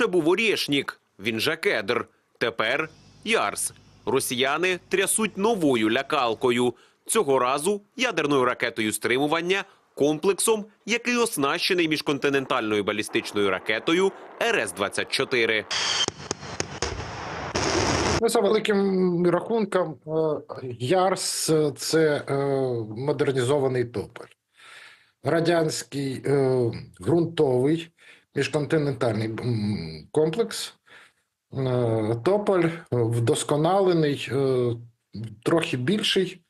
Раніше був Орєшнік, він же Кедр. Тепер Ярс. Росіяни трясуть новою лякалкою. Цього разу ядерною ракетою стримування, комплексом, який оснащений міжконтинентальною балістичною ракетою РС-24. Ну, за великим рахунком, е, Ярс це е, модернізований тополь. Радянський е, ґрунтовий міжконтинентальний комплекс. Е, Тополь вдосконалений, е, трохи більший.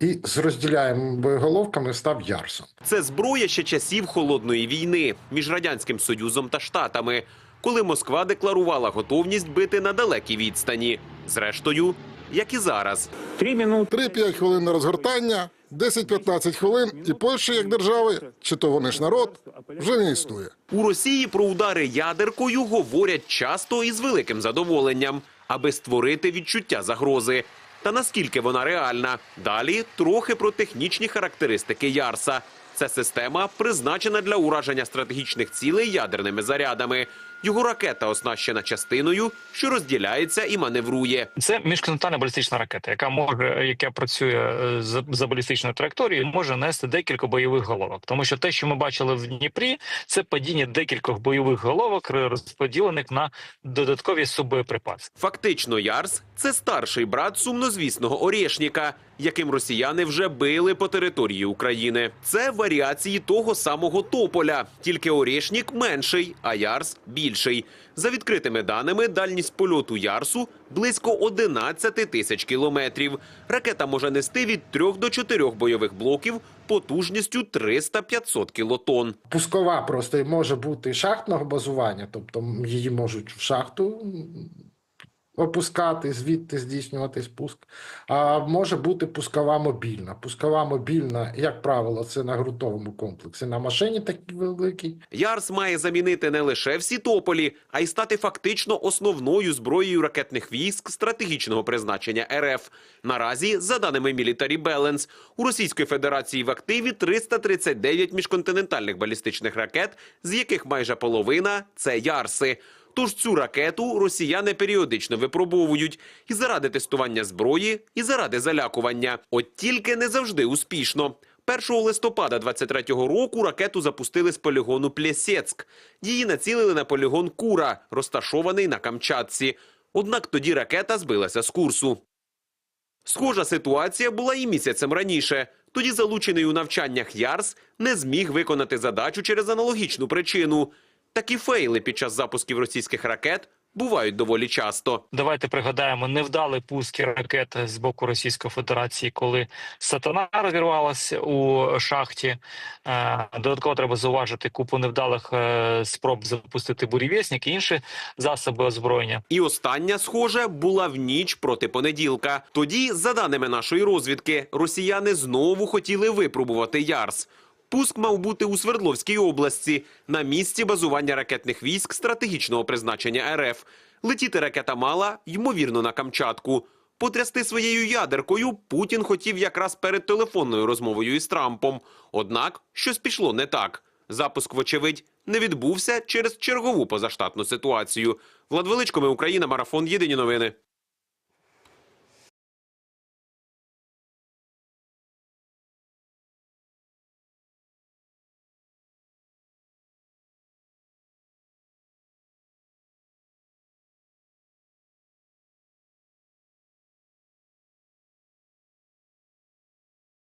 І з розділяємими боєголовками став Ярсом. Це зброя ще часів холодної війни між радянським союзом та штатами, коли Москва декларувала готовність бити на далекій відстані. Зрештою, як і зараз. Три минуты. 3-5 хвилин на розгортання, 10-15 хвилин, і Польща як держави, чи то вони ж народ, вже не існує. У Росії про удари ядеркою говорять часто і з великим задоволенням, аби створити відчуття загрози. Та наскільки вона реальна? Далі трохи про технічні характеристики Ярса. Це система призначена для ураження стратегічних цілей ядерними зарядами. Його ракета оснащена частиною, що розділяється і маневрує. Це міжконтинентальна балістична ракета, яка може, яка працює е, за, за балістичною траєкторією, може нести декілька бойових головок. Тому що те, що ми бачили в Дніпрі, це падіння декількох бойових головок, розподілених на додаткові суббоєприпаси. Фактично, Ярс це старший брат сумнозвісного Орєшніка, яким росіяни вже били по території України. Це варіації того самого тополя, тільки Орєшнік менший, а Ярс більший. За відкритими даними, дальність польоту Ярсу близько 11 тисяч кілометрів. Ракета може нести від 3 до 4 бойових блоків потужністю 300-500 кілотон. Пускова просто може бути шахтного базування, тобто її можуть в шахту опускати, звідти здійснювати спуск. А може бути пускова мобільна. Пускова мобільна, як правило, це на ґрунтовому комплексі. На машині такий великий. Ярс має замінити не лише всі тополі, а й стати фактично основною зброєю ракетних військ стратегічного призначення РФ. Наразі, за даними Military Balance, у Російської Федерації в активі 339 міжконтинентальних балістичних ракет, з яких майже половина це Ярси. Тож цю ракету росіяни періодично випробовують і заради тестування зброї, і заради залякування. От тільки не завжди успішно. 1 листопада 23-го року ракету запустили з полігону Плєсецьк. Її націлили на полігон Кура, розташований на Камчатці. Однак тоді ракета збилася з курсу. Схожа ситуація була і місяцем раніше. Тоді залучений у навчаннях Ярс не зміг виконати задачу через аналогічну причину. Такі фейли під час запусків російських ракет бувають доволі часто. Давайте пригадаємо невдалі пуски ракет з боку Російської Федерації, коли сатана розірвалася у шахті. Е, Додатково треба зауважити купу невдалих е, спроб запустити бурєвєснік і інші засоби озброєння. І остання, схоже, була в ніч проти понеділка. Тоді, за даними нашої розвідки, росіяни знову хотіли випробувати Ярс. Пуск мав бути у Свердловській області на місці базування ракетних військ стратегічного призначення РФ. Летіти ракета мала, ймовірно, на Камчатку. Потрясти своєю ядеркою Путін хотів якраз перед телефонною розмовою із Трампом. Однак щось пішло не так. Запуск, вочевидь, не відбувся через чергову позаштатну ситуацію. Влад Величко, ми Україна, марафон. Єдині новини.